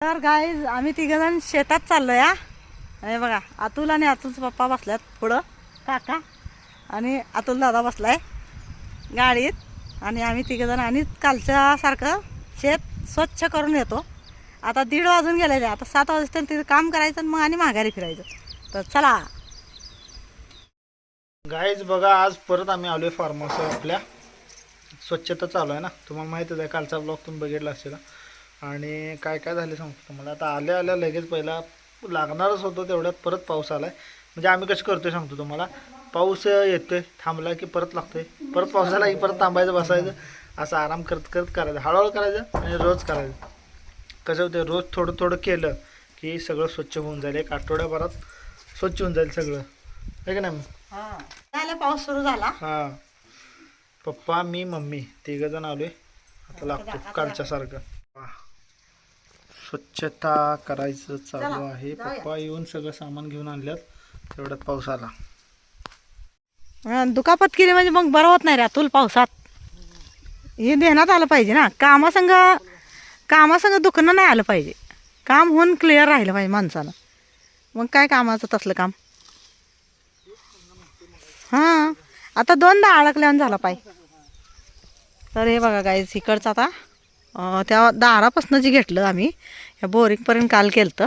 तर गाय आम्ही तिघजण शेतात चाललोय हा. हे बघा अतुल आणि अतुलचे पप्पा बसल्यात पुढं. काका. आणि अतुल दादा बसलाय गाडीत. आणि आम्ही तिघजण आणि कालच्या सारखं शेत स्वच्छ करून येतो आता दीड वाजून गेलेले आता सात वाजता तिथं काम करायचं आणि मग आणि माघारी फिरायचं. तर चला. गाईज बघा आज परत आम्ही आलोय फार्म हाऊस आपल्या. स्वच्छता चालू आहे ना. तुम्हाला माहितच आहे कालचा ब्लॉग तुम्ही बघितला असेल आणि काय काय झाले सांगतो तुम्हाला आता आल्या आल्या लगेच पहिला लागणारच होतं तेवढ्यात परत पाऊस आलाय. म्हणजे आम्ही कसं करतोय सांगतो तुम्हाला? पाऊस येतोय थांबला की परत लागतोय. परत पाऊस आला की परत थांबायचं बसायचं. असं आराम करत करत करायचं. हळूहळू करायचं आणि रोज करायचं. कसं होतं रोज थोडं थोडं केलं की सगळं स्वच्छ होऊन जाईल. एक आठवड्याभरात स्वच्छ होऊन जाईल सगळं. आहे का नाही? झालं पाऊस सुरू झाला? हा. पप्पा मी मम्मी तिघ जण आलोय. आता लागतो कालच्या सारखं. स्वच्छता करायचं चालू आहे. पप्पा येऊन सगळं सामान घेऊन आणल्यात. तेवढ्यात पाऊस आला. दुखापत केली म्हणजे मग बरं होत नाही रे अतुल पावसात. हे देण्यात आलं पाहिजे ना. कामासंग कामासंग दुखणं नाही आलं पाहिजे. काम होऊन क्लिअर राहिलं पाहिजे माणसानं. मग काय कामाचं तसलं काम? हां आता दोनदा अडकल्यानं झाला पाहिजे तर हे बघा गाईज इकडचं आता त्या दारापासून जे घेतलं आम्ही या बोरिंगपर्यंत काल केलं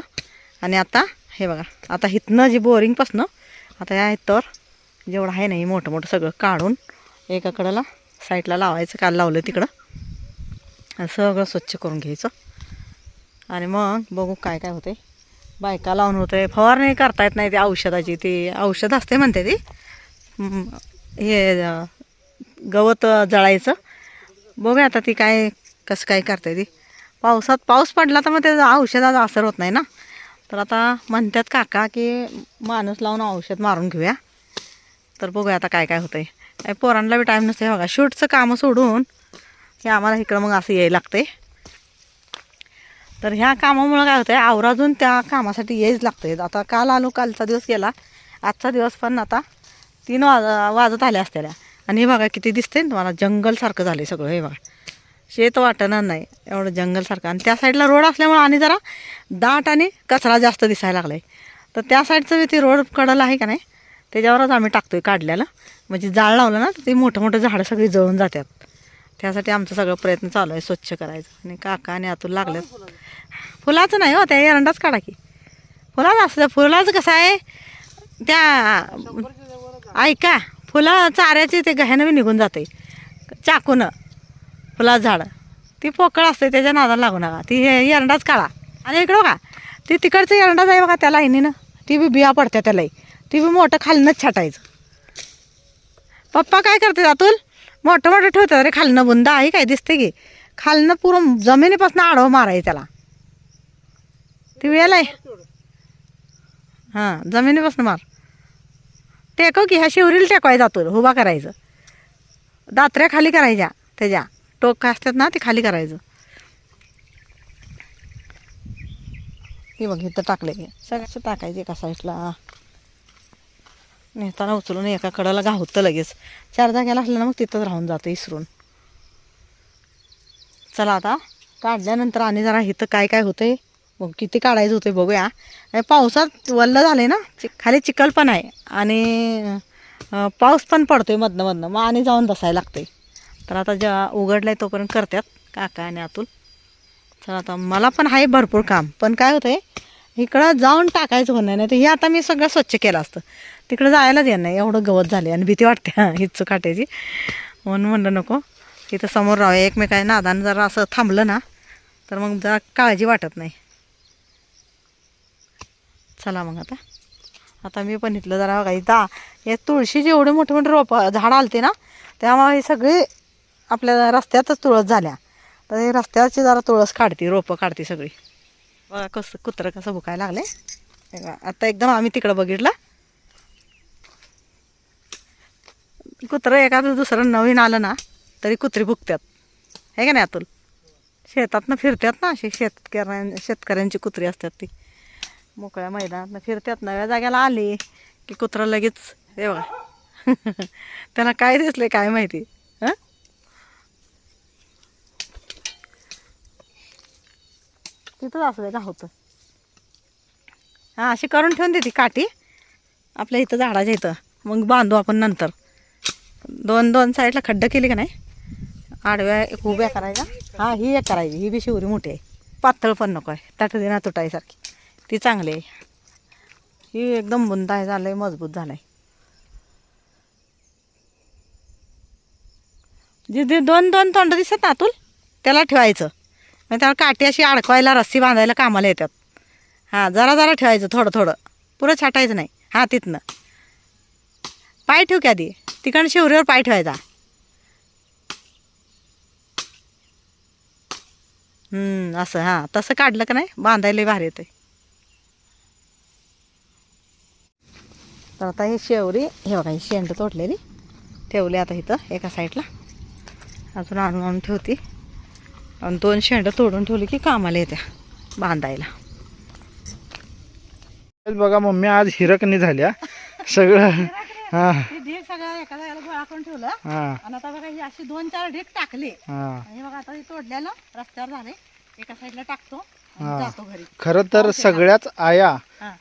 आणि आता हे बघा आता इथनं जी बोरिंगपासनं आता या तर जेवढं आहे नाही मोठं मोठं सगळं काढून एकाकडेला साईडला लावायचं काल लावलं तिकडं. आणि सगळं स्वच्छ करून घ्यायचं. आणि मग बघू काय काय होते बायका लावून होते फवारणी करता येत नाही ती औषधाची ती औषध असते म्हणते ती. हे गवत जळायचं. बघूया आता ती काय कसं काय करते ती? पावसात पाऊस पडला तर मग त्याचा औषधाचा असर होत नाही ना? तर आता म्हणतात काका की माणूस लावून औषध मारून घेऊया. तर बघूया आता काय काय होतं आहे पोरांना बी टाईम नसते बघा. शूटचं कामं सोडून हे आम्हाला इकडं मग असं यायला लागते तर ह्या कामामुळं काय होतंय? आवराजून त्या कामासाठी यायच लागतंय. आता काल आलो कालचा दिवस गेला. आजचा दिवस पण आता तीन वाज वाजत आल्या असत्याला आणि हे बघा किती दिसते ना तुम्हाला. जंगलसारखं झालं सगळं हे बघा. शेत वाटणार नाही. एवढं जंगलसारखं आणि त्या साईडला रोड असल्यामुळं आणि जरा दाट आणि कचरा जास्त दिसायला लागला आहे तर त्या साईडचं ते रोड कडलं आहे का नाही त्याच्यावरच आम्ही टाकतो आहे काढल्याला. म्हणजे जाळ लावलं ना तर ते मोठं मोठं झाडं सगळी जळून जातात त्यासाठी आमचा सगळं प्रयत्न चालू आहे स्वच्छ करायचं. आणि काका आणि आतून लागलं फुलाचं नाही हो त्या एरंडाच काढा की. फुलाचं असतं फुलाचं कसं आहे त्या ऐका फुलं चाऱ्याचे ते गह्यानं बी निघून जाते चाकूनं. फुला झाड. ती पोकळ असते त्याच्या नादाला लागू नका. ती हे एरंडाच काढा. आणि इकडं बघा ती तिकडचं एरंडाच आहे बघा त्या लाईनीनं. ती बी बिया पडत्या त्यालाही ती बी मोठं खालनंच छाटायचं. पप्पा काय करते अतुल? मोठं मोठं ठेवतात रे खालनं. बुंद आहे काय? दिसते की. खालनं पुरं जमिनीपासून आडवं मारायचं त्याला. ती वेळ आहे. हां जमिनीपासून मार. टेकव की ह्या शिवरील टेकवायचा अतुल. उभा करायचं. दात्र्या खाली करायच्या त्याच्या. टोक असतात ना ते खाली करायचं. हे बघ इथं टाकलं की सगळ्याचं टाकायचं एका साईडला. नेताना उचलून एका कडाला गावतं लगेच. चार जाग्याला असलं ना मग तिथंच राहून जातं इसरून. चला आता काढल्यानंतर आणि जरा इथं काय काय होतंय मग किती काढायचं होतं बघूया. पावसात वल्ल झाले ना चि- खाली चिखल पण आहे. आणि पाऊस पण पडतोय मधनं मधनं. मग आणि जाऊन बसायला लागतंय. तर आता जेव्हा उघडलाय तोपर्यंत करतात काका आणि अतुल. चला आता मला पण आहे भरपूर काम. पण काय होतंय इकडं जाऊन टाकायचं होणार नाही तर हे आता मी सगळं स्वच्छ केलं असतं. तिकडं जायलाच येणार नाही एवढं गवत झाले आणि भीती वाटते हिच्चू काट्याची म्हणून म्हणलं नको इथं समोर राहूया. एकमेकाय नादानं जरा असं थांबलं ना तर मग जरा काळजी वाटत नाही. चला मग आता. आता मी पण इथलं जरा बघा इथं हे तुळशी एवढे मोठे मोठे रोपं झाडं आलते ना त्यामुळे हे सगळे आपल्या रस्त्यातच तुळस झाल्या. तर हे रस्त्याची जरा तुळस काढते रोपं काढते सगळी. बघा कसं कुत्रं कसं भुकायला लागले. आता एकदम आम्ही तिकडं बघितलं. कुत्रं एखादं दुसरं नवीन आलं ना तरी कुत्री भुकतात आहे का नाही अतुल? शेतातनं फिरतात ना अशी शेतकऱ्यां शेतकऱ्यांची कुत्री असतात ती. मोकळ्या मैदानातनं फिरतात नव्या जाग्याला आली की कुत्रं लगेच हे बघा. त्यांना काय दिसले काय माहिती. तिथंच असं दे का होतं. हां अशी करून ठेवून देते काठी. आपल्या इथं झाडाच्या इथं. मग बांधू आपण नंतर. दोन दोन साईडला खड्डं केली का नाही? आडव्या एक उभ्या करायच्या. हां ही एक करायची. ही बी शिवरी मोठी आहे. पातळ पण नको आहे. त्यात देणार तुटायसारखी. ती चांगली आहे. ही एकदम बुंद आहे झालं आहे मजबूत झालं आहे जे जे दोन दोन तोंड दिसत ना अतुल त्याला ठेवायचं. मग त्यावर काठी अशी अडकवायला रस्सी बांधायला कामाला येतात. हां जरा जरा ठेवायचं थोडं थोडं. पुरं छाटायचं नाही. हां तिथनं. पाय ठेवू की आधी. तिकडं शिवरीवर पाय ठेवायचा. असं हां. तसं काढलं का नाही? बांधायला भारी येते तर आता ही शेवरी हे बघा ही शेंड तोडलेली. ठेवली आता इथं एका साईडला. अजून आणून आणून ठेवते. आणि दोन शेंड तोडून ठेवली की कामाला येत्या बांधायला. बघा मम्मी आज हिरकणी झाल्या. सगळं हा. ढीक सगळं एका जागेला गोळा करून ठेवलं. हा. आणि आता बघा ही अशी दोन चार ढीक टाकले. हा. आणि बघा आता हे तोडलेलं रस्त्यावर झाले एका साईडला टाकतो आणि हा. जातो घरी. खरं तर सगळ्याच आया.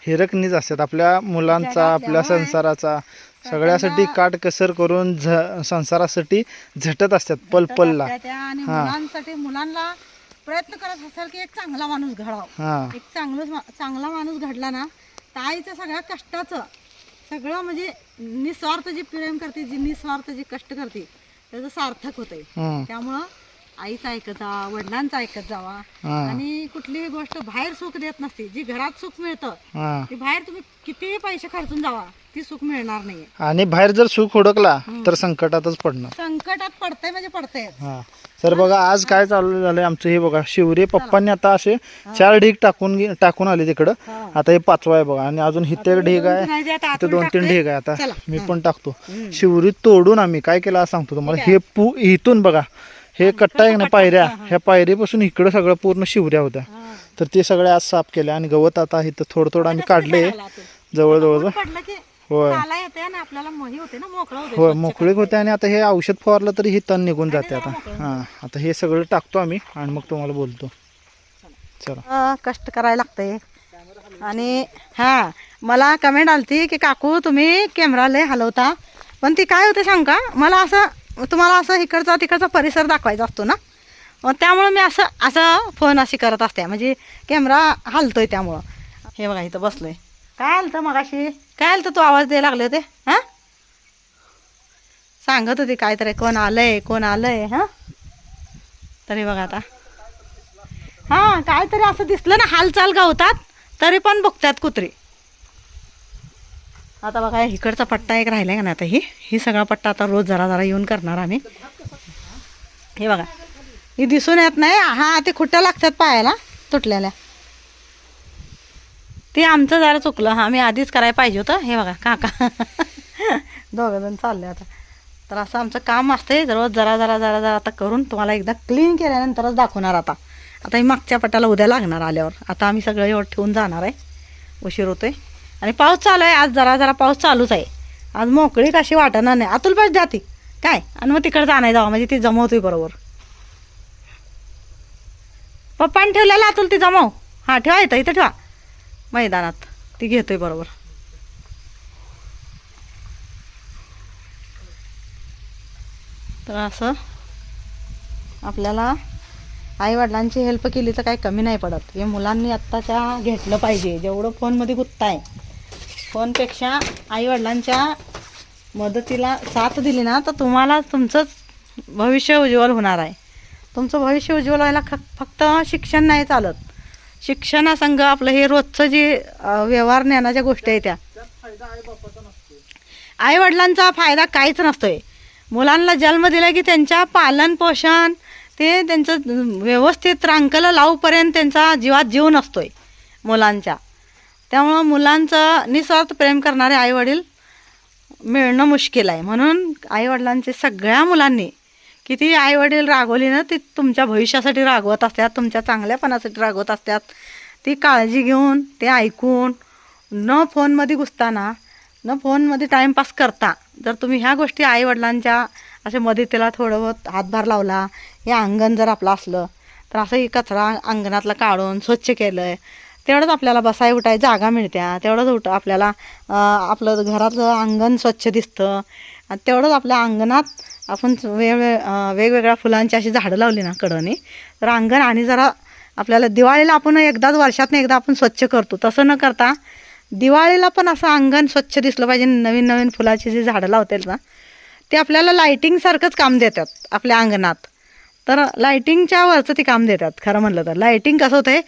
हिरकणीच असतात. आपल्या मुलांचा आपल्या संसाराचा. सगळ्यासाठी काटकसर करून झ संसारासाठी झटत असतात पल पलला. त्या- आणि हा. मुलांसाठी मुलांना प्रयत्न करत असेल की एक चांगला माणूस घडावा. हा. एक चांगलं चांगला माणूस घडला ना तर आईचं सगळ्या कष्टाचं सगळं म्हणजे निस्वार्थ जी प्रेम करते जी निस्वार्थ जी कष्ट करते त्याचं सार्थक होतंय. हम्म, त्यामुळं आईचं ऐकत जावा वडिलांचं ऐकत जावा. आणि कुठलीही गोष्ट बाहेर सुख देत नसते. जी घरात सुख मिळतं ती बाहेर तुम्ही कितीही पैसे खर्चून जावा ती सुख मिळणार नाहीये. आणि बाहेर जर सुख हुडकला तर संकटातच पडणार. संकटात पडतंय म्हणजे पडतंय. हा. तर बघा आज काय चालू झालंय आमचं हे बघा शिवरे पप्पांनी आता असे चार ढीग टाकून गे- टाकून आले तिकडं. आता हे पाचवा आहे बघा आणि अजून इथे एक ढीग आहे. नाही इथे दोन तीन. ढीग आहे आता. मी पण टाकतो. शिवरी तोडून आम्ही काय केलं आज सांगतो तुम्हाला हे पू इथून बघा. हे कट्टा आहे ना पायऱ्या. ह्या पायरीपासून इकडं सगळं पूर्ण शिवऱ्या होत्या. हा. तर ते सगळे आज साफ केले आणि गवत आता इथं थोडं थोडं आम्ही काढले. टाकायला आतून. जवळजवळ. होय. चाला येते आणि आपल्याला मोही होते ना मोकळं होते होय मोकळीक होते आणि आता हे औषध फवारलं तरी हे तण निघून जाते आता. हां आता हे सगळं टाकतो आम्ही आणि मग तुम्हाला बोलतो. चला. कष्ट करायला लागतंय. आणि हां मला कमेंट आलती की काकू तुम्ही कॅमेरा लय हलवता. पण ती काय होते सांग का? मला असं तुम्हाला असं इकडचा तिकडचा परिसर दाखवायचा असतो ना? मग त्यामुळं मी असं असं फोन अशी करत असते. म्हणजे कॅमेरा हलतोय त्यामुळं. हे बघा इथं बसलोय. काय आलं मगाशी? काय आलं तू आवाज द्यायला लागले होते? हां? सांगत होती काय तरी कोण आलंय कोण आलंय हां? तरी बघा आता. हां काहीतरी असं दिसलं ना हालचाल गावतात तरी पण बघतात कुत्री. आता बघा इकडचा पट्टा एक राहिला आहे का ना आता ही? ही सगळा पट्टा आता रोज जरा जरा येऊन करणार आम्ही. हे बघा. ही दिसून येत नाही. हा ते खुट्ट्या लागतात पायाला तुटलेल्या. ते आमचं जरा चुकलं. हा मी आधीच करायला पाहिजे होतं. हे बघा काका. दोघंजण चालले आता. तर असं आमचं काम असतंय. रोज जरा जरा जरा जरा आता करून तुम्हाला एकदा क्लीन केल्यानंतरच दाखवणार आता. आता ही मागच्या पटाला उद्या लागणार आल्यावर. आता आम्ही सगळं एवढं ठेवून जाणार आहे. उशीर होतोय. आणि पाऊस चालू आहे आज जरा जरा पाऊस चालूच आहे. आज मोकळी कशी वाटणार नाही. अतुल पाहिजे जाती काय? आणि मग तिकडे जाणार जावा म्हणजे ती जमवतोय बरोबर. पप्पाने ठेवलेला अतुल ती जमव. हां ठेवा इथं इथं ठेवा. मैदानात. ती घेतोय बरोबर. तर असं आपल्याला आईवडिलांची हेल्प केली तर काही कमी नाही पडत. हे मुलांनी आत्ताच्या घेतलं पाहिजे. जेवढं फोनमध्ये गुत्ता आहे फोनपेक्षा आईवडिलांच्या मदतीला साथ दिली ना तर तुम्हाला तुमचंच भविष्य उज्ज्वल होणार आहे. तुमचं भविष्य उज्ज्वल व्हायला ख फक्त शिक्षण नाही चालत. शिक्षणासंग आपलं हे रोजचं जे व्यवहार ज्ञानाच्या गोष्टी आहेत त्या. आईवडिलांचा फायदा काहीच नसतोय. मुलांना जन्म दिला की त्यांच्या पालन पोषण ते त्यांचं व्यवस्थित रांकलं लावूपर्यंत त्यांचा जीवात जीव नसतोय मुलांच्या. त्यामुळं मुलांचं निस्वार्थ प्रेम करणारे आईवडील मिळणं मुश्किल आहे. म्हणून आईवडिलांचे सगळ्या मुलांनी किती आईवडील रागवली ना ती तुमच्या भविष्यासाठी रागवत असतात तुमच्या चांगल्यापणासाठी रागवत असतात. ती काळजी घेऊन ते ऐकून न फोनमध्ये घुसताना न फोनमध्ये टाईमपास करता जर तुम्ही ह्या गोष्टी आईवडिलांच्या असे मदतीला थोडं बहुत हातभार लावला हे अंगण जर आपलं असलं तर असं ही कचरा अंगणातला काढून स्वच्छ केलं आहे तेवढंच आपल्याला बसाय उठाय जागा मिळत्या. तेवढंच उठ आपल्याला आपलं घरातलं अंगण स्वच्छ दिसतं. आणि तेवढंच आपल्या अंगणात आपण वेगवेग वेगवेगळ्या फुलांची अशी झाडं लावली ना कडनी तर अंगण आणि जरा आपल्याला दिवाळीला आपण एकदाच वर्षातनं एकदा आपण स्वच्छ करतो. तसं न करता दिवाळीला पण असं अंगण स्वच्छ दिसलं पाहिजे नवीन नवीन फुलाची जी झाडं लावतील ना ते आपल्याला लाईटिंगसारखंच काम देतात आपल्या अंगणात. तर लायटिंगच्या वरचं ते काम देतात खरं म्हणलं तर. लायटिंग कसं होतंय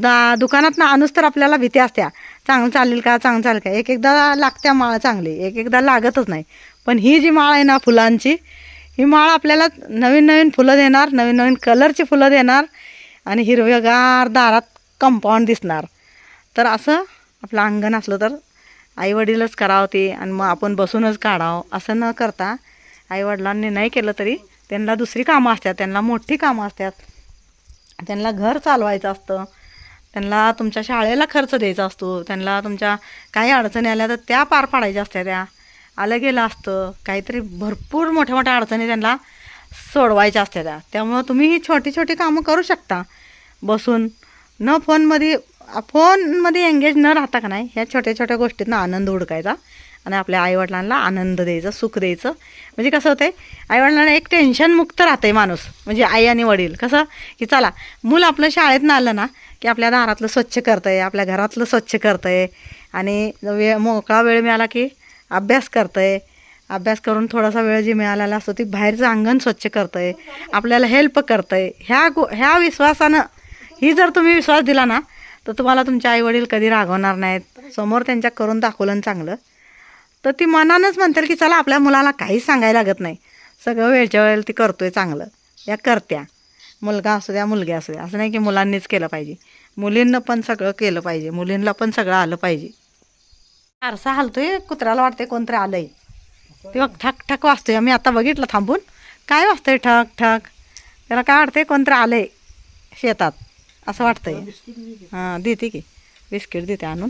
दा दुकानात ना आणूच तर आपल्याला भीती असत्या. चांगलं चालेल का चांगलं चालेल का? एक एकदा लागत्या माळ चांगली एक एकदा लागतच नाही. पण ही जी माळ आहे ना फुलांची ही माळ आपल्याला नवीन नवीन फुलं देणार नवीन नवीन कलरची फुलं देणार आणि हिरवेगार दारात कंपाऊंड दिसणार. तर असं आपलं अंगण असलं तर आईवडीलच करावं ते आणि मग आपण बसूनच काढावं असं न करता आईवडिलांनी नाही केलं तरी त्यांना दुसरी कामं असतात त्यांना मोठी कामं असतात. त्यांना घर चालवायचं असतं. त्यांना तुमच्या शाळेला खर्च द्यायचा असतो. त्यांना तुमच्या काही अडचणी आल्या तर त्या पार पाडायच्या असत्या त्या. आलं गेलं असतं. काहीतरी भरपूर मोठ्या मोठ्या अडचणी त्यांना सोडवायच्या असत्या त्या. त्यामुळं तुम्ही ही छोटी छोटी कामं करू शकता. बसून न फोनमध्ये फोनमध्ये एंगेज न राहता का नाही ह्या छोट्या छोट्या गोष्टीतनं आनंद हुडकायचा आणि आपल्या आईवडिलांना आनंद द्यायचा सुख द्यायचं. म्हणजे कसं होतं आईवडिलांना एक टेन्शनमुक्त राहते माणूस म्हणजे आई आणि वडील. कसं? की चला मूल आपलं शाळेत आलं ना की आपल्या दारातलं स्वच्छ करतंय आपल्या घरातलं स्वच्छ करतंय. आणि वेळ मोकळा वेळ मिळाला की अभ्यास करतंय. अभ्यास करून थोडासा वेळ जी मिळालेला असतो ती बाहेरचं अंगण स्वच्छ करतंय. आपल्याला हेल्प करतंय. ह्या गो ह्या विश्वासानं ही जर तुम्ही विश्वास दिला ना तर तुम्हाला तुमचे आईवडील कधी रागवणार नाहीत. समोर त्यांच्या करून दाखवलं चांगलं. तर ती मनानंच म्हणतील की चला आपल्या मुलाला काहीच सांगायला लागत नाही. सगळं वेळच्या वेळेला ती करतोय चांगलं. या करत्या. मुलगा असू द्या मुलगी असू द्या. असं नाही की मुलांनीच केलं पाहिजे. मुलींना पण सगळं केलं पाहिजे. मुलींना पण सगळं आलं पाहिजे. आरसा हलतोय कुत्र्याला वाटते कोणतरी आलंय. ते बघ ठक ठक वाजतोय. मी आता बघितलं थांबून. काय वाजतंय? ठक ठक. त्याला काय वाटतंय कोणतरी आलंय शेतात? असं वाटतंय. हां देते की. बिस्किट देते आणून.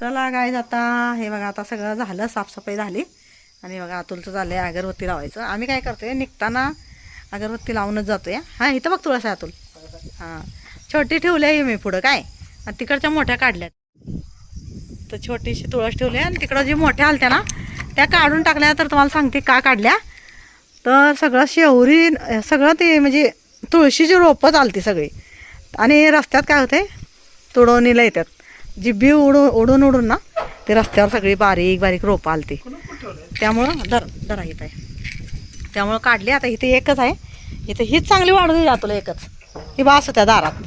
चला काय आता हे बघा आता सगळं झालं साफसफाई झाली. आणि बघा अतुलचं झालंय अगरबत्ती लावायचं. आम्ही काय करतोय निघताना अगरबत्ती लावूनच जातोय. हां इथं बघ तुळस आहे अतुल. हां. छोटी ठेवली आहे मी पुढं काय? आणि तिकडच्या मोठ्या काढल्यात. तर छोटीशी तुळस ठेवली आणि तिकडं जी मोठ्या आलत्या ना त्या काढून टाकल्या तर तुम्हाला सांगते का काढल्या. तर सगळं शेवरी सगळं ते म्हणजे तुळशीची रोपं चालते सगळी. आणि रस्त्यात काय होते तुडवणीला येतात. जी बी उडून उडून उडून ना ते रस्त्यावर सगळी बारीक बारीक रोपं आलती. त्यामुळं दर दरा येत आहे त्यामुळं काढली आता इथे एकच आहे. इथे हीच चांगली वाढू दे तुला एकच. ही बास होत्या दारात.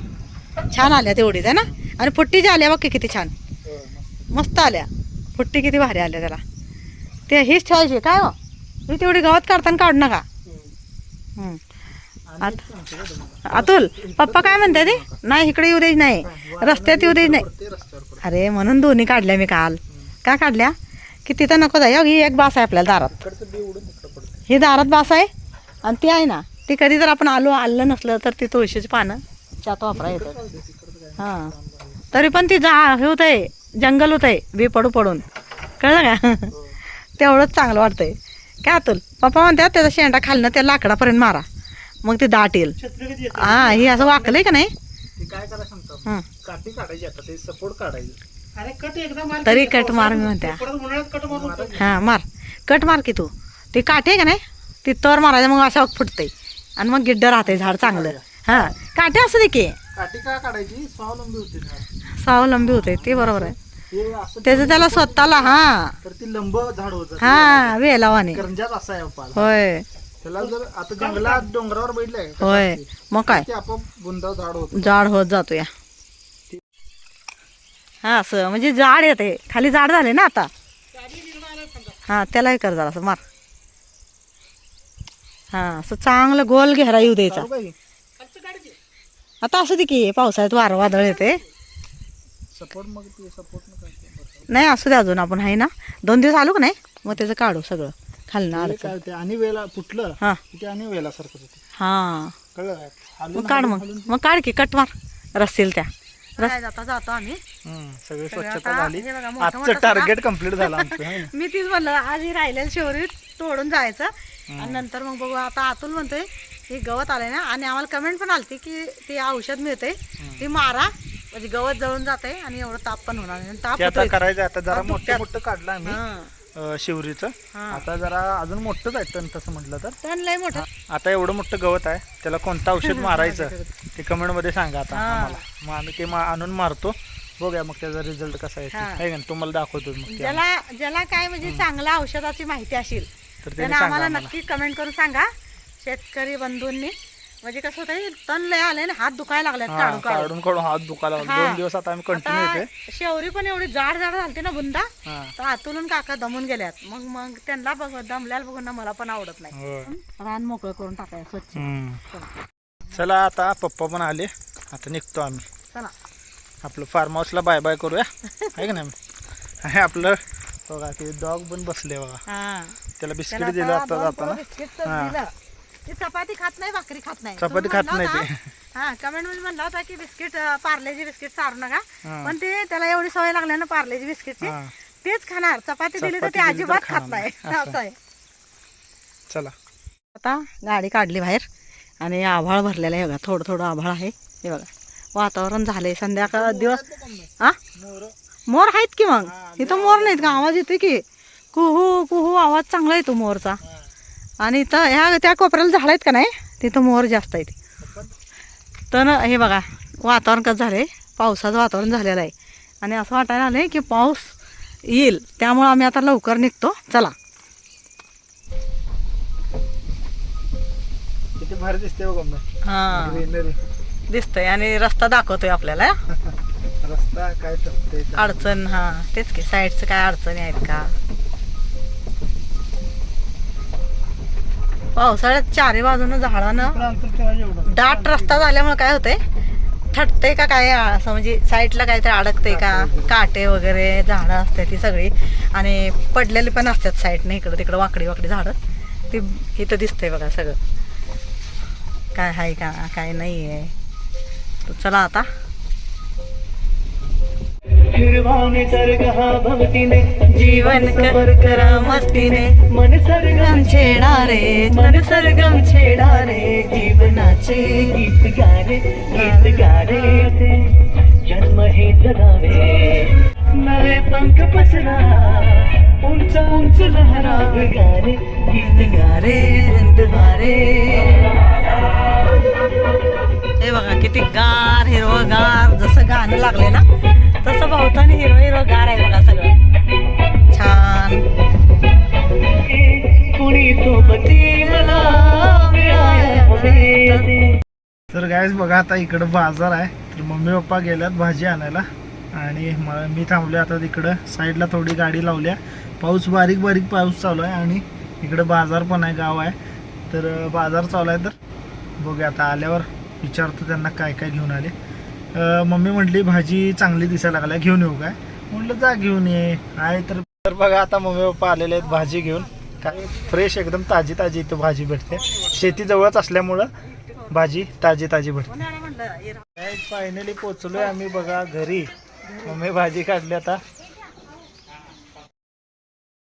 छान आल्या तेवढीच आहे ना? आणि फुट्टी जी आल्या बघ किती छान. मस्त आल्या. फुट्टी किती भारी आल्या त्याला. ते हीच ठेवायची काय हो? ही तेवढी गावात काढताना काढू नका. अतुल पप्पा काय म्हणते ते? नाही इकडे येऊ द्यायची नाही. रस्त्यात येऊ द्यायची नाही. अरे म्हणून दोन्ही काढल्या मी काल. का काढल्या? की तिथं नको जाय ही एक बास आहे आपल्याला दारात. ही दारात बास आहे आणि ती आहे ना ती कधी जर आपण आलो आलं नसलं तर ती तुळशीची पानं त्यात वापरा येतात. हां. तरी पण ती जा हे आहे जंगल होत आहे बी पडू पडून. कळलं का? तेवढंच चांगलं वाटतंय. काय अतुल? पप्पा म्हणतात त्याचा शेंडा खालनं त्या लाकडापर्यंत मारा. मग ते दाट येईल. छत्री कधी येते? हां ही असं वाकलंय का नाही? ते काय करा सांगतो? हं. काठी काढायची आता ते सपोर्ट काढायचं. अरे कट एकदा मार तरी कट मार मी म्हणत्या. कट हां मार. कट मार की तू. ती काठी आहे का नाही? ती तर मारायचं मग असं फुटतंय. आणि मग गिड्ड राहते झाड चांगलं. हां काठी असू दे की. काठी का काढायची? स्वावलंबी होते झाड स्वावलंबी होते ते बरोबर आहे. हे त्याचं त्याला स्वतःला हां. तर ती लंब झाड होत. हां वेलावाने. करंजाच असा आहे पाला होय. त्याला जर आता जंगलात डोंगरावर बैठलंय होय. मग काय? ते आपोआप बुंदाव झाड होत. जाड होत जातो या हा असं म्हणजे जाड येते खाली जाड झाले ना आता? हा त्यालाही कर जरा असं मार. हा असं चांगलं गोल घेरा येऊ द्यायचा. आता असं दे की पावसाळ्यात वारं वादळ येते सपोर्ट मग ते सपोर्ट नाही असू दे अजून आपण आहे ना? दोन दिवस आलो का नाही? मग त्याचं काढू सगळं. काय ते आणि वेला फुटलं हा. की ते आणि होते. हा. कळलं काय? हालून- मग काढ मग. हालून- मग काढ की कट मार. रस्तील त्या. जाता जातो आम्ही. हम्म, सगळी सगळं स्वच्छता आता झाली. हे बघा, मोठं आजचं मोठं टार्गेट कंप्लीट झालं आमचं है ना? मी तीच म्हणलं आज ही राहिलेली शिवरी तोडून जायचं. आणि नंतर मग बघू आता अतुल म्हणतोय हे गवत आलंय ना? आणि आम्हाला कमेंट पण आलती की ते औषध मिळते ती मारा. म्हणजे गवत जळून जाते आणि एवढं ताप पण होणार नाही. आणि ताप ते आता होतोय. करायचं आता जरा मोठं. मोठं काढलं आम्ही. हां. शिवरीचं. आता जरा अजून मोठंच आहे तण तसं म्हटलं तर. पण लय मोठं. आता एवढं मोठं गवत आहे त्याला कोणतं औषध मारायचं? ते कमेंटमध्ये सांगा आता. आम्हाला. मग आम्ही ते मा- आणून मारतो. बघूया मग त्याचा रिझल्ट कसा येतो. हा. आहे का नाही? तुम्हाला दाखवतो मग ते ज्याला ज्याला काय म्हणजे चांगल्या औषधाची माहिती असेल तर त्याने त्याने सांगा आम्हाला आम्हाला. नक्की कमेंट करून सांगा. शेतकरी बंधूंनी म्हणजे कसं होतं तण लय आलंय ना हात दुखायला लागलेत हा, काढून काढून. काढून काढून हात दुखायला लागला. हा. दोन दिवस आता आम्ही कंटिन्यू आता येते शेवरी पण एवढी जाड जाड झालती ना बुंदा हा. तर आतून काका दमून गेल्यात. मग मग त्यांना बघ दमल्याला बघून ना मला पण आवडत नाही. होय. रान मोकळं करून टाकाय स्वच्छ. हम्म. चला. आता पप्पा पण आले. आता निघतो आम्ही. चला. आपलं फार्म हाऊसला बाय बाय करूया. आहे का नाही? आहे आपलं बघा ते डॉग पण बसले बघा. हा. त्याला बिस्किट दिलं आता जाताना. बिस्किट हा. दिलं. ती चपाती खात नाही भाकरी खात नाही. चपाती खात म्हणला नाही होता- हा कमेंटमध्ये म्हणला होता की बिस्किट पार्लेजी बिस्किट चारू नका. पण ते त्याला एवढी सवय लागली ना पार्लेजी बिस्किटची. हा. तेच खाणार. चपाती दिली तर ते अजिबात खात नाही. असं आहे. चला. आता गाडी काढली बाहेर आणि आभाळ भरलेलं आहे बघा. थोडं थोडं आभाळ आहे. हे बघा. वातावरण झालंय. संध्याकाळ दिवस हा मोर. आहेत की मग? इथं मोर नाहीत का? आवाज येतोय की? कुहू कुहू आवाज चांगला येतो मोरचा. आणि इथं ह्या त्या कोपऱ्याला झाड आहेत का नाही? तिथं मोर जास्त आहेत. तर ना हे बघा वातावरण कसं झालंय? पावसाचं वातावरण झालेलं आहे. आणि असं वाटायला आलंय की पाऊस येईल. त्यामुळं आम्ही आता लवकर निघतो. चला. किती भारी दिसते हां. ग्रीनरी दिसतंय. आणि रस्ता दाखवतोय आपल्याला. रस्ता काय अडचण हा. तेच की साईडचं काय अडचणी आहेत का? पावसाळ्यात चारी बाजूनं झाडानं दाट रस्ता झाल्यामुळे काय होतंय? थटते का काय असं म्हणजे साईडला काहीतरी अडकते का? काटे वगैरे झाडं असते ती सगळी. आणि पडलेली पण असतात साईडने इकडं तिकडं वाकडी वाकडी झाडं. ती इथं दिसतंय बघा सगळं. काय आहे का काय नाही आहे चला आता. जीवन कर करा मस्तीने मन सरगम छेडारे मन सरगम छेडारे जीवनाचे गीत गारे गीत गारे. जन्म हे जगावे नवे पंख पसरा उंच उंच लहरा गारे गीत गारे रंग गारे हे बघा किती गार हिरवगार जसं गाणं लागले ना? तसं भवतानी हिरो हिरो गार आहे बघा सगळं. छान. तर गायच बघा आता इकडं बाजार आहे. तर मम्मी पप्पा गेल्यात भाजी आणायला. आणि म- मी थांबलो आता तिकडं. साईडला थोडी गाडी लावल्या. पाऊस बारीक बारीक पाऊस चालू आहे आणि इकडं बाजार पण आहे गाव आहे. तर बाजार चालू आहे तर बघूया आता आल्यावर विचारतो त्यांना काय काय घेऊन आले. मम्मी म्हटली भाजी चांगली दिसायला लागल्या घेऊन येऊ काय? म्हटलं जा घेऊन ये. आहे तर. तर बघा आता मम्मी पप्पा आलेले आहेत भाजी घेऊन. काय फ्रेश एकदम ताजी ताजी इथं भाजी भेटते. शेती जवळच असल्यामुळं भाजी ताजी ताजी भेटते? फायनली पोचलोय आम्ही बघा घरी. मम्मी भाजी काढली आता.